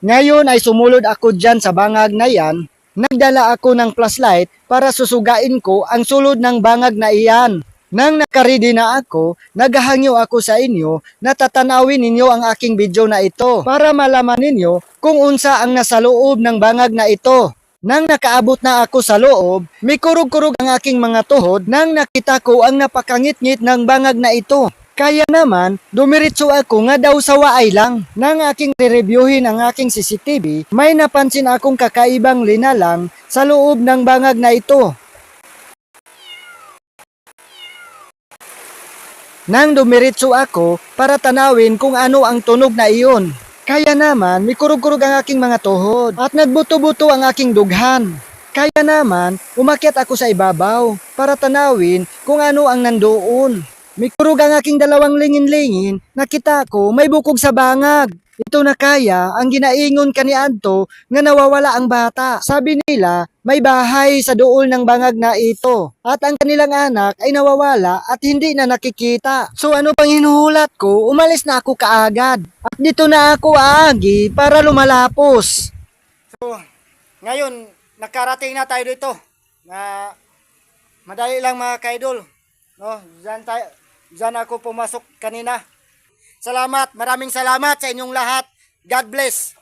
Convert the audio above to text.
Ngayon ay sumulod ako dyan sa bangag na yan. Nagdala ako ng flashlight para susugain ko ang sulod ng bangag na iyan. Nang nakaredy na ako, naghahangyo ako sa inyo na tatanawin ninyo ang aking video na ito para malaman ninyo kung unsa ang nasa loob ng bangag na ito. Nang nakaabot na ako sa loob, may kurog-kurog ang aking mga tuhod nang nakita ko ang napakangit-ngit ng bangag na ito. Kaya naman, dumiritso ako nga daw sa waay lang. Nang aking re-reviewin ang aking CCTV, may napansin akong kakaibang linalang sa loob ng bangag na ito. Nang dumiritso ako para tanawin kung ano ang tunog na iyon. Kaya naman, may kurog-kurog ang aking mga tuhod at nagbuto-buto ang aking dughan. Kaya naman, umakyat ako sa ibabaw para tanawin kung ano ang nandoon. May kurog ang aking dalawang lingin-lingin, nakita ko may bukog sa bangag. Ito na kaya ang ginaingon kani Adto nga nawawala ang bata. Sabi nila, may bahay sa dool ng bangag na ito. At ang kanilang anak ay nawawala at hindi na nakikita. So ano pang hinuhulat ko, umalis na ako kaagad. At dito na ako aagi para lumalapos. So, ngayon, nakarating na tayo dito. Na madali lang mga kaidol. No, diyan tayo, diyan ako pumasok kanina. Salamat, maraming salamat sa inyong lahat. God bless.